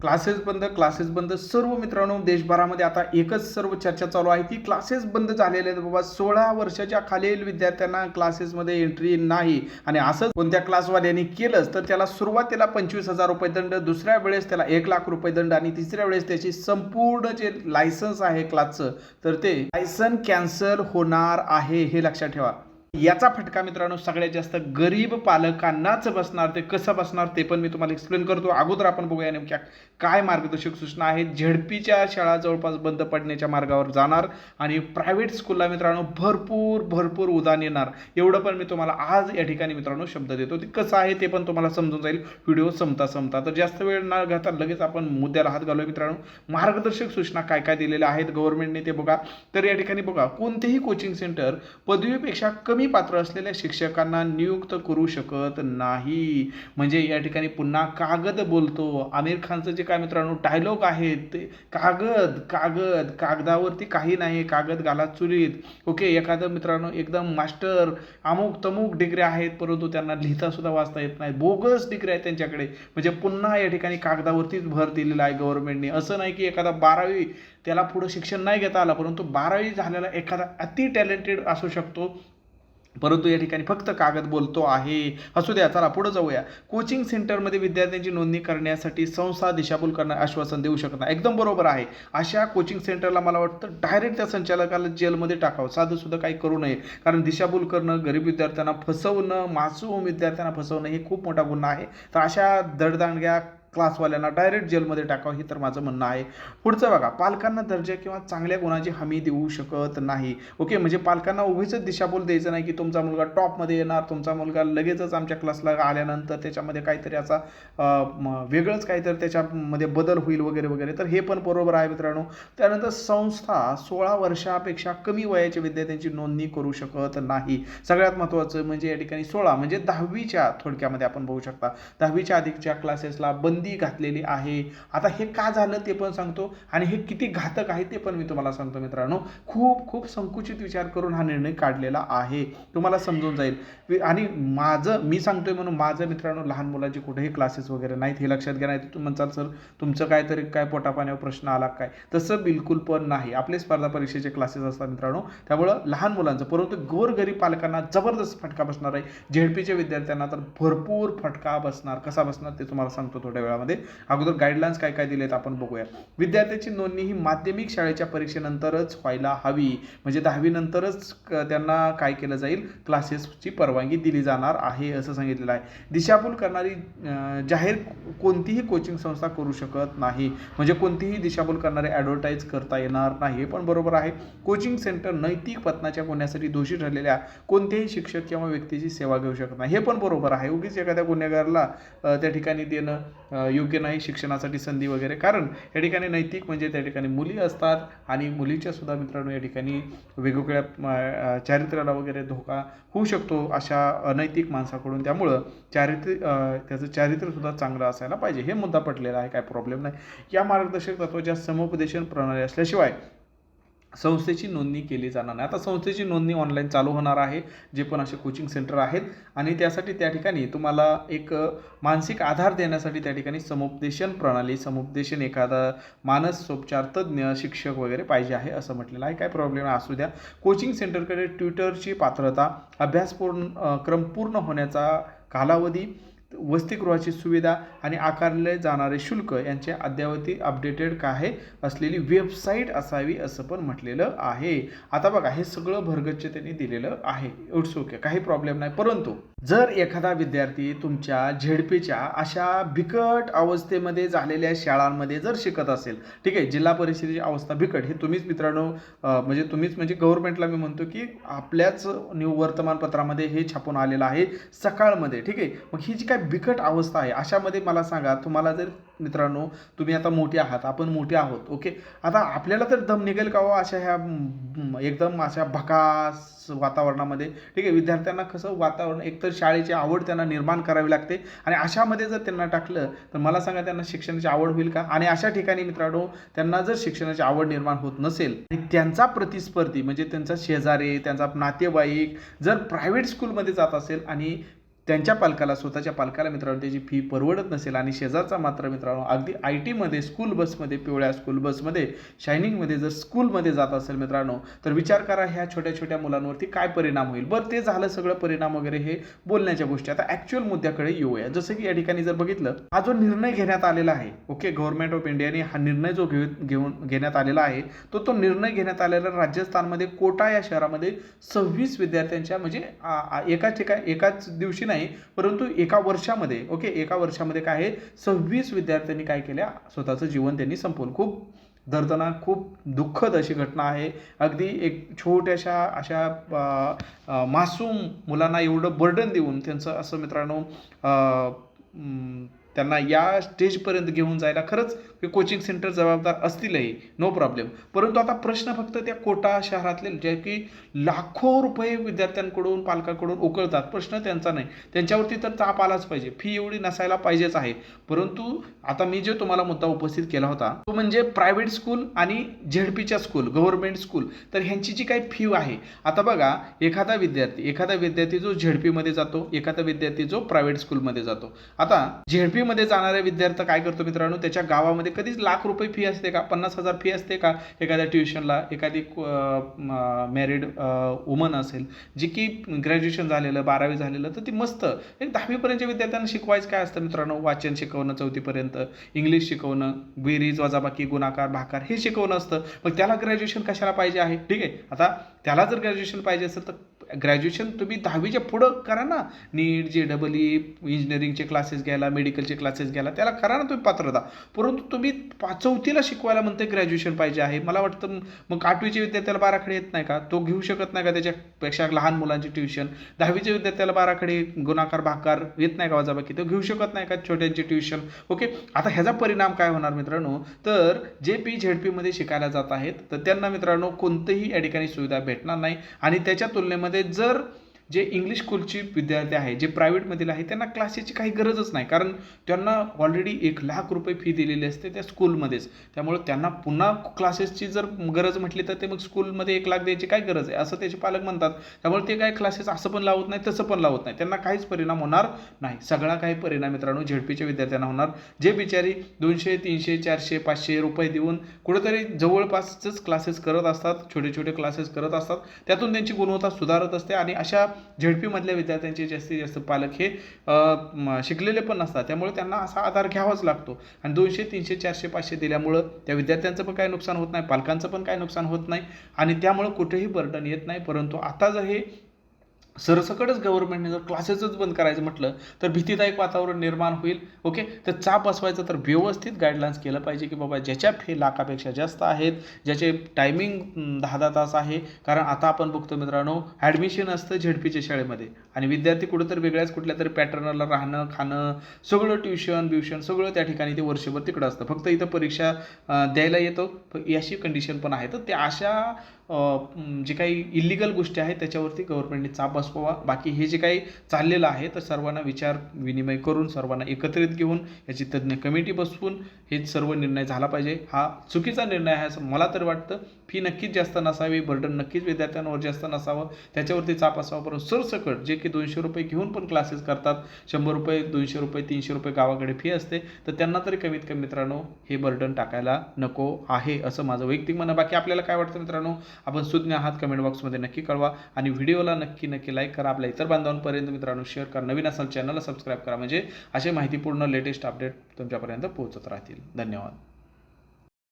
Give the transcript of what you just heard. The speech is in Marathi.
क्लासेस बंद क्लासेस बंद. सर्व मित्रांनो देशभरामध्ये आता एकच सर्व चर्चा चालू आहे. ती क्लासेस बंद झालेले आहेत बाबा. सोळा वर्षाच्या खालील विद्यार्थ्यांना क्लासेसमध्ये एंट्री नाही. आणि असंच कोणत्या क्लासवाल्यांनी केलंच तर त्याला सुरुवातीला पंचवीस हजार रुपये दंड दुसऱ्या वेळेस त्याला एक लाख रुपये दंड आणि तिसऱ्या वेळेस त्याची संपूर्ण जे लायसन्स आहे क्लासचं तर ते लायसन कॅन्सल होणार आहे हे लक्षात ठेवा. याचा फटका मित्रांनो सगळ्यात जास्त गरीब पालकांनाच बसणार ते कसं बसणार ते पण मी तुम्हाला एक्सप्लेन करतो. अगोदर आपण बघूया नेमक्या काय मार्गदर्शक सूचना आहेत. झेडपीच्या शाळा जवळपास बंद पडण्याच्या मार्गावर जाणार आणि प्रायव्हेट स्कूलला मित्रांनो भरपूर भरपूर उदान येणार. एवढं पण मी तुम्हाला आज या ठिकाणी मित्रांनो शब्द देतो. ते कसं आहे ते पण तुम्हाला समजून जाईल. व्हिडिओ संपता संपता तर जास्त वेळ न घेता लगेच आपण मुद्द्याला हात घालूया मित्रांनो. मार्गदर्शक सूचना काय काय दिलेल्या आहेत गव्हर्नमेंटने ते बघा. तर या ठिकाणी बघा कोणतेही कोचिंग सेंटर पदवीपेक्षा कमी पात्र असलेल्या शिक्षकांना नियुक्त करू शकत नाही. म्हणजे या ठिकाणी पुन्हा कागद बोलतो. आमिर खानचं जे काय मित्रांनो डायलॉग आहेत ते कागद कागद कागदावरती काही नाही कागद घाला चुलीत. ओके एखादं मित्रांनो एकदम मास्टर अमुक तमुक डिग्री आहेत परंतु त्यांना लिहिता सुद्धा वाचता येत नाही. बोगस डिग्री आहेत त्यांच्याकडे. म्हणजे पुन्हा या ठिकाणी कागदावरतीच भर दिलेला आहे गव्हर्नमेंटने असं नाही की एखादा बारावी त्याला पुढं शिक्षण नाही घेता आलं परंतु बारावी झालेला एखादा अति टॅलेंटेड असू शकतो. परंतु या ठिकाणी फक्त कागद बोलतो आहे. असू द्या चला पुढे जाऊया. कोचिंग सेंटरमध्ये विद्यार्थ्यांची नोंदणी करण्यासाठी संस्था दिशाभूल करणार आश्वासन देऊ शकत नाही. एकदम बरोबर आहे. अशा कोचिंग सेंटरला मला वाटतं डायरेक्ट त्या संचालकाला जेलमध्ये टाकावं. साधं सुद्धा काही करू नये. कारण दिशाभूल करणं गरीब विद्यार्थ्यांना फसवणं मासूम विद्यार्थ्यांना फसवणं हे खूप मोठा गुन्हा आहे. तर अशा दडदांडग्या क्लासवाल्यांना डायरेक्ट जेलमध्ये टाकावं हे तर माझं म्हणणं आहे. पुढचं बघा पालकांना दर्जा किंवा चांगल्या गुणाची हमी देऊ शकत नाही. ओके म्हणजे पालकांना उभीच दिशाभूल द्यायचं नाही की तुमचा मुलगा टॉपमध्ये येणार तुमचा मुलगा लगेचच आमच्या क्लासला आल्यानंतर त्याच्यामध्ये काहीतरी असा वेगळंच काहीतरी त्याच्यामध्ये बदल होईल वगैरे वगैरे. तर हे पण बरोबर आहे मित्रांनो. त्यानंतर संस्था सोळा वर्षापेक्षा कमी वयाच्या विद्यार्थ्यांची नोंदणी करू शकत नाही. सगळ्यात महत्त्वाचं म्हणजे या ठिकाणी सोळा म्हणजे दहावीच्या थोडक्यामध्ये आपण बघू शकता. दहावीच्या अधिकच्या क्लासेसला बंद घातलेली आहे. आता हे का झालं ते पण सांगतो आणि हे किती घातक आहे ते पण मी तुम्हाला सांगतो मित्रांनो. खूप खूप संकुचित विचार करून हा निर्णय काढलेला आहे. तुम्हाला समजून जाईल. आणि माझं मी सांगतोय म्हणून माझं मित्रांनो लहान मुलाचे कुठेही क्लासेस वगैरे नाहीत. हे लक्षात घ्या नाही तर तुम्ही म्हणचाल सर तुमचं काहीतरी काय पोटापाण्यावर प्रश्न आला काय? तसं बिलकुल पण नाही. आपले स्पर्धा परीक्षेचे क्लासेस असतात मित्रांनो. त्यामुळं लहान मुलांचं परंतु गोरगरीब पालकांना जबरदस्त फटका बसणार आहे. झेडपीच्या विद्यार्थ्यांना तर भरपूर फटका बसणार. कसा बसणार ते तुम्हाला सांगतो थोड्या वेळामध्ये. अगोदर गाईडलाईन्स काय काय दिलेत आपण बघूया. विद्यार्थ्याची नोंदणी ही माध्यमिक शाळेच्या परीक्षेनंतरच व्हायला हवी. म्हणजे दहावीनंतरच त्यांना काय केलं जाईल? क्लासेसची परवानगी दिली जाणार आहे असं सांगितलेलं आहे. दिशाभूल करणारी जाहीर कोणतीही कोचिंग संस्था करू शकत नाही. म्हणजे कोणतीही दिशाभूल करणारे ॲडव्हर्टाईज करता येणार नाही. हे पण बरोबर आहे. कोचिंग सेंटर नैतिक पतनाच्या गुन्ह्यासाठी दोषी ठरलेल्या कोणत्याही शिक्षक किंवा व्यक्तीची सेवा घेऊ शकत नाही. हे पण बरोबर आहे. उगीच एखाद्या गुन्हेगारला त्या ठिकाणी देणं योग्य नाही शिक्षणासाठी संधी वगैरे. कारण या ठिकाणी नैतिक म्हणजे त्या ठिकाणी मुली असतात आणि मुलीच्या सुद्धा मित्रांनो या ठिकाणी वेगवेगळ्या चारित्र्याला वगैरे धोका होऊ शकतो अशा अनैतिक माणसाकडून. त्यामुळं चारित्र्य त्याचं चारित्र्यसुद्धा चांगलं असायला पाहिजे. हे मुद्दा पटलेला आहे काय प्रॉब्लेम नाही. या मार्गदर्शक तत्वाच्या समुपदेशन प्रणाली असल्याशिवाय संस्थेची नोंदणी केली जाणार नाही. आता संस्थेची नोंदणी ऑनलाईन चालू होणार आहे जे पण असे कोचिंग सेंटर आहेत. आणि त्यासाठी त्या ठिकाणी तुम्हाला एक मानसिक आधार देण्यासाठी त्या ठिकाणी समुपदेशन प्रणाली समुपदेशन एखादा मानसोपचार तज्ज्ञ शिक्षक वगैरे पाहिजे आहे असं म्हटलेलं आहे. काय प्रॉब्लेम असू द्या. कोचिंग सेंटरकडे ट्विटरची पात्रता अभ्यास पूर्ण क्रम पूर्ण होण्याचा कालावधी वसतिगृहाची सुविधा आणि आकारले जाणारे शुल्क यांचे अद्यावती अपडेटेड काय असलेली वेबसाईट असावी असं पण म्हटलेलं आहे. आता बघा हे सगळं भरगच्च त्यांनी दिलेलं आहे. It's okay. काही प्रॉब्लेम नाही. परंतु जर एखादा विद्यार्थी तुमच्या झेडपीच्या अशा बिकट अवस्थेमध्ये झालेल्या शाळांमध्ये जर शिकत असेल ठीक आहे जिल्हा परिषदेची अवस्था बिकट हे तुम्हीच मित्रांनो म्हणजे तुम्हीच म्हणजे गव्हर्नमेंटला मी म्हणतो की आपल्याच न्यू वर्तमानपत्रामध्ये हे छापून आलेलं आहे सकाळमध्ये ठीक आहे. मग ही जी काय बिकट अवस्था आहे अशामध्ये मला सांगा तुम्हाला जर मित्रांनो तुम्ही आता मोठे आहात आपण मोठे आहोत ओके? आता आपल्याला तर दम निघेल का हो अशा ह्या एकदम अशा भकास वातावरणामध्ये? ठीक आहे विद्यार्थ्यांना कसं वातावरण एकतर शाळेची आवड त्यांना निर्माण करावी लागते. आणि अशामध्ये जर त्यांना टाकलं तर मला सांगा त्यांना शिक्षणाची आवड होईल का? आणि अशा ठिकाणी मित्रांनो त्यांना जर शिक्षणाची आवड निर्माण होत नसेल आणि त्यांचा प्रतिस्पर्धी म्हणजे त्यांचा शेजारी त्यांचा नातेवाईक जर प्रायव्हेट स्कूलमध्ये जात असेल आणि त्यांच्या पालकाला स्वतःच्या पालकाला मित्रांनो त्याची फी परवडत नसेल आणि शेजारचा मात्र मित्रांनो अगदी आय टीमध्ये स्कूल बसमध्ये पिवळ्या स्कूल बसमध्ये शायनिंगमध्ये जर स्कूलमध्ये जात असेल मित्रांनो तर विचार करा ह्या छोट्या छोट्या मुलांवरती काय परिणाम होईल. बरं ते झालं सगळं परिणाम वगैरे हे बोलण्याच्या गोष्टी. आता ॲक्च्युअल मुद्द्याकडे येऊया. जसं की या ठिकाणी जर बघितलं हा जो निर्णय घेण्यात आलेला आहे ओके गव्हर्नमेंट ऑफ इंडियाने हा निर्णय जो घेऊ घेऊन घेण्यात आलेला आहे तो तो निर्णय घेण्यात आलेला राजस्थानमध्ये कोटा या शहरामध्ये सव्वीस विद्यार्थ्यांच्या म्हणजे एकाच ठिकाणी एकाच दिवशी नाही परंतु एका वर्षामध्ये ओके एका वर्षामध्ये काय आहे सव्वीस विद्यार्थ्यांनी काय केल्या स्वतःचं जीवन त्यांनी संपवलं. खूप दर्दना खूप दुःखद अशी घटना आहे. अगदी एक छोट्याशा अशा मासूम मुलांना एवढं बर्डन देऊन त्यांचं असं मित्रांनो त्यांना या स्टेजपर्यंत घेऊन जायला खरंच हे कोचिंग सेंटर जबाबदार असतीलही. नो प्रॉब्लेम परंतु आता प्रश्न फक्त त्या कोटा शहरातले जे की लाखो रुपये विद्यार्थ्यांकडून पालकांकडून उकळतात. प्रश्न त्यांचा नाही. त्यांच्यावरती तर ताप आलाच पाहिजे. फी एवढी नसायला पाहिजेच आहे. परंतु आता मी जे तुम्हाला मुद्दा उपस्थित केला होता तो म्हणजे प्रायव्हेट स्कूल आणि झेडपीच्या स्कूल गव्हर्नमेंट स्कूल तर ह्यांची जी काही फी आहे आता बघा एखादा विद्यार्थी एखादा विद्यार्थी जो झेडपीमध्ये जातो एखादा विद्यार्थी जो प्रायव्हेट स्कूलमध्ये जातो. आता झेडपी फीमध्ये जाणाऱ्या विद्यार्थी काय करतो मित्रांनो? त्याच्या गावामध्ये कधीच लाख रुपये फी असते का? पन्नास हजार फी असते का? एखाद्या ट्युशनला एखादी मॅरिड वुमन असेल जी की ग्रॅज्युएशन झालेलं बारावी झालेलं तर ती मस्त. एक दहावीपर्यंतच्या विद्यार्थ्यांना शिकवायचं काय असतं मित्रांनो? वाचन शिकवणं चौथीपर्यंत इंग्लिश शिकवणं बेरीज वजाबाकी गुणाकार भाकार हे शिकवणं असतं. मग त्याला ग्रॅज्युएशन कशाला पाहिजे आहे? ठीक आहे. आता त्याला जर ग्रॅज्युएशन पाहिजे असेल तर ग्रॅज्युएशन तुम्ही दहावीच्या पुढं करा ना. नीट जे डबल ई इंजिनिअरिंगचे क्लासेस घ्यायला मेडिकलचे क्लासेस घ्यायला त्याला करा ना तुम्ही पात्रता. परंतु तुम्ही पा चौथीला शिकवायला म्हणते ग्रॅज्युएशन पाहिजे आहे. मला वाटतं मग आठवीच्या विद्यार्थ्याला बाराखडे येत नाही का? तो घेऊ शकत नाही का त्याच्यापेक्षा लहान मुलांची ट्युशन दहावीच्या विद्यार्थ्याला बाराखडे गुणाकार भाकार येत नाही का वाजाबाकी? तो घेऊ शकत नाही का छोट्यांची ट्युशन ओके आता ह्याचा परिणाम काय होणार मित्रांनो? तर जे पी झेड पीमध्ये शिकायला जात आहेत तर त्यांना मित्रांनो कोणतंही या ठिकाणी सुविधा भेटणार नाही. आणि त्याच्या तुलनेमध्ये जर जे इंग्लिश स्कूलची विद्यार्थी आहे जे प्रायव्हेटमधील आहे त्यांना क्लासेसची काही गरजच नाही. कारण त्यांना ऑलरेडी एक लाख रुपये फी दिलेली असते त्या स्कूलमध्येच त्यामुळे त्यांना पुन्हा क्लासेसची जर गरज म्हटली तर ते मग स्कूलमध्ये एक लाख द्यायची काय गरज आहे? असं त्याचे पालक म्हणतात. त्यामुळे ते काय क्लासेस असं पण लावत नाही तसं पण लावत नाही. त्यांना काहीच परिणाम होणार नाही. सगळा काही परिणाम मित्रांनो झेडपीच्या विद्यार्थ्यांना होणार. जे बिचारी दोनशे तीनशे चारशे पाचशे रुपये देऊन कुठेतरी जवळपासच क्लासेस करत असतात छोटे छोटे क्लासेस करत असतात त्यातून त्यांची गुणवत्ता सुधारत असते आणि अशा झेडपीमधल्या विद्यार्थ्यांचे जास्तीत जास्त पालक हे शिकलेले पण नसतात. त्यामुळे त्यांना असा आधार घ्यावाच लागतो. आणि दोनशे तीनशे चारशे पाचशे दिल्यामुळं त्या विद्यार्थ्यांचं पण काय नुकसान होत नाही पालकांचं पण काय नुकसान होत नाही. आणि त्यामुळं कुठेही बर्डन येत नाही. परंतु आता जर हे सरसकटच गव्हर्नमेंटने जर क्लासेसच बंद करायचं म्हटलं तर भीतीदायक वातावरण निर्माण होईल ओके तर चाप बसवायचं तर व्यवस्थित गाईडलाईन्स केलं पाहिजे की बाबा ज्याच्या फी लाखापेक्षा जास्त आहेत ज्याचे टायमिंग दहा दहा तास आहे. कारण आता आपण बघतो मित्रांनो ॲडमिशन असतं झेडपीच्या शाळेमध्ये. आणि विद्यार्थी कुठंतरी वेगळ्याच कुठल्या तरी पॅटर्नला राहणं खाणं सगळं ट्युशन ब्युशन सगळं त्या ठिकाणी ते वर्षभर तिकडं असतं. फक्त इथं परीक्षा द्यायला येतो. याशी अशी कंडिशन पण आहे. तर त्या अशा जे काही इलिगल गोष्टी आहेत त्याच्यावरती गव्हर्नमेंटने चाप बसवावा. बाकी हे जे काही चाललेलं आहे तर सर्वांना विचार विनिमय करून सर्वांना एकत्रित घेऊन याची तज्ज्ञ कमिटी बसवून हे सर्व निर्णय झाला पाहिजे. हा चुकीचा निर्णय आहे असं मला तर वाटतं. फी नक्कीच जास्त नसावी बर्डन नक्कीच विद्यार्थ्यांवर जास्त नसावं. त्याच्यावरती चाप असावा. परंतु सरसकट जे की दोनशे रुपये घेऊन पण क्लासेस करतात शंभर रुपये दोनशे रुपये तीनशे रुपये गावाकडे फी असते तर त्यांना तरी कमीत कमी मित्रांनो हे बर्डन टाकायला नको आहे असं माझं वैयक्तिक म्हणणं बाकी आपल्याला काय वाटतं मित्रांनो? आपण सुज्ञ आहात कमेंट बॉक्समध्ये नक्की कळवा. आणि व्हिडिओला नक्की नक्की लाईक करा. आपल्या इतर बांधवांपर्यंत मित्रांनो शेअर करा. नवीन असाल चॅनलला सबस्क्राईब करा. म्हणजे असे माहितीपूर्ण लेटेस्ट अपडेट तुमच्यापर्यंत पोहोचत राहतील. धन्यवाद.